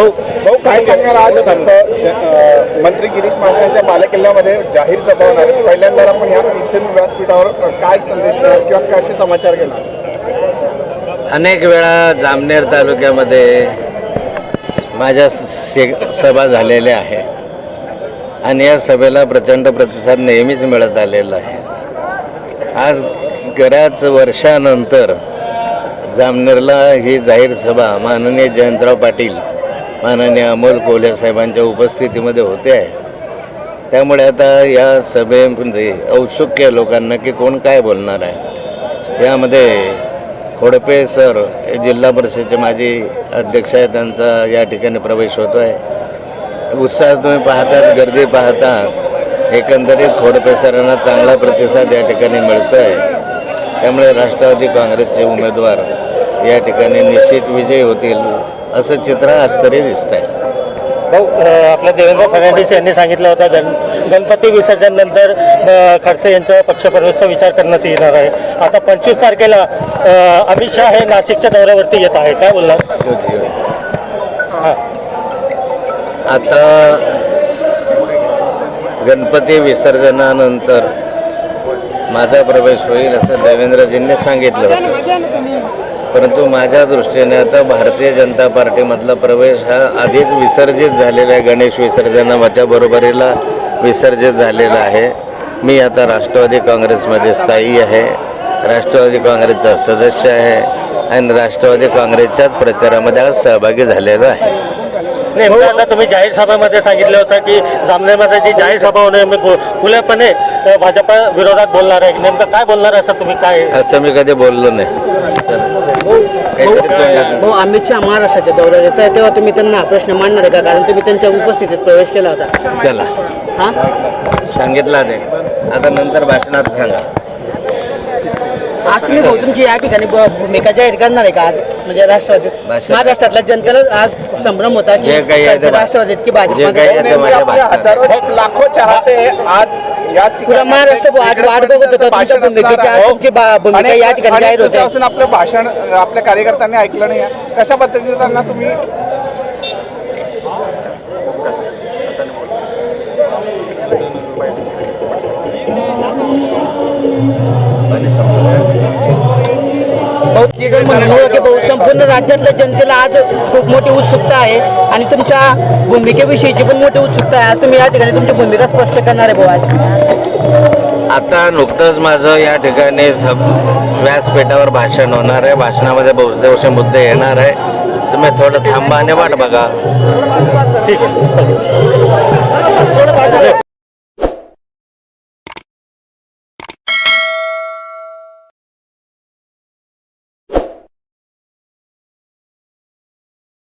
भाऊ भाऊ काय सांगणार आज मंत्री गिरीश महाजन यांच्या बालेकिल्ल्यामध्ये जाहीर सभा होणार आहे. पहिल्यांदा आपण या इथून व्यासपीठावर काय संदेश देणार किंवा कसे समाचार घेणार? अनेक वेळा जामनेर तालुक्यामध्ये माझ्या शे सभा झालेल्या आहे आणि या सभेला प्रचंड प्रतिसाद नेहमीच मिळत आलेला आहे. आज बऱ्याच वर्षानंतर जामनेरला ही जाहीर सभा माननीय जयंतराव पाटील माननीय अमोल कोल्हे साहेबांच्या उपस्थितीमध्ये होते आहे. त्यामुळे आता या सभेमध्ये औत्सुक्य लोकांना की कोण काय बोलणार आहे. यामध्ये खोडपे सर हे जिल्हा परिषदेचे माजी अध्यक्ष आहे त्यांचा या ठिकाणी प्रवेश होतो आहे उत्साह तुम्ही पाहतात गर्दी पाहतात. एकंदरीत खोडपे सरांना चांगला प्रतिसाद या ठिकाणी मिळतो आहे त्यामुळे राष्ट्रवादी काँग्रेसचे उमेदवार या ठिकाणी निश्चित विजयी होतील. असं चित्र आज तरी दिसत आहे भाऊ आपल्या देवेंद्र फडणवीस यांनी सांगितलं होतं गण गणपती विसर्जन नंतर अ, खडसे यांचा पक्षप्रवेशचा विचार करण्यात येणार आहे. आता पंचवीस तारखेला अमित शहा हे नाशिकच्या दौऱ्यावरती येत आहे. काय बोलणार? हां. आता गणपती विसर्जनानंतर माझा प्रवेश होईल असं देवेंद्रजींनी सांगितलं होतं. परंतु माझ्या दृष्टीने आता भारतीय जनता पार्टीमधला प्रवेश हा आधीच विसर्जित झालेला आहे. गणेश विसर्जनाच्या बरोबरीला विसर्जित झालेला आहे. मी आता राष्ट्रवादी काँग्रेसमध्ये स्थायी आहे. राष्ट्रवादी काँग्रेसचा सदस्य आहे आणि राष्ट्रवादी काँग्रेसच्याच प्रचारामध्ये आज सहभागी झालेलो आहे. नेमकं आता तुम्ही जाहीर सभेमध्ये सांगितलं होतं की जामनेरमध्ये जी जाहीर सभा होणे मी खु- खुलेपणे अ, भाजपा विरोधात बोलणार आहे. नेमकं काय बोलणार असं तुम्ही काय असं मी कधी बोललो नाही. भाऊ अमित शहा महाराष्ट्राच्या दौऱ्यावर येत आहे. तेव्हा तुम्ही त्यांना प्रश्न मांडणार आहे का? कारण तुम्ही त्यांच्या उपस्थितीत प्रवेश केला होता. चला. हा? सांगितलं ते आता नंतर भाषणात सांगा. आज तुम्ही भाऊ तुमची या ठिकाणी ब- भूमिका जाहीर करणार आहे का आज? म्हणजे राष्ट्रवादीत भाषण. महाराष्ट्रातल्या जनतेला आज संभ्रम होता की जे काही आहे ते भा- राष्ट्रवादीत की जे काही आहे भाजपमध्ये ते नेमके माझ्या आपले भाषणात. हजारो लाखो चाहते आज पुरा महाराष्ट्र वाट वाट बघत होता तुमच्या भाषण भूमिकेची असणार आज आहे. तुमची बा- भूमिका अनेक- या ठिकाणी अनेक जाहीर होते दिवसापासून आपलं भाषण आपल्या कार्यकर्त्यांनी ऐकलं नाही कशा पद्धतीने त्यांना तुम्ही लीडर म्हणून भाऊ संपूर्ण राज्यातल्या जनतेला आज खूप मोठी उत्सुकता आहे आणि तुमच्या भूमिकेविषयीची पण मोठी उत्सुकता आहे. आज तुम्ही या ठिकाणी तुमची भूमिका स्पष्ट करणार आहे भाऊ आज. आता नुकतंच माझं या ठिकाणी सब व्यासपीठावर भाषण होणार आहे. भाषणामध्ये बहुतेक मुद्दे येणार आहे. तुम्ही थोडं थांबा आणि वाट बघा. ठीक आहे.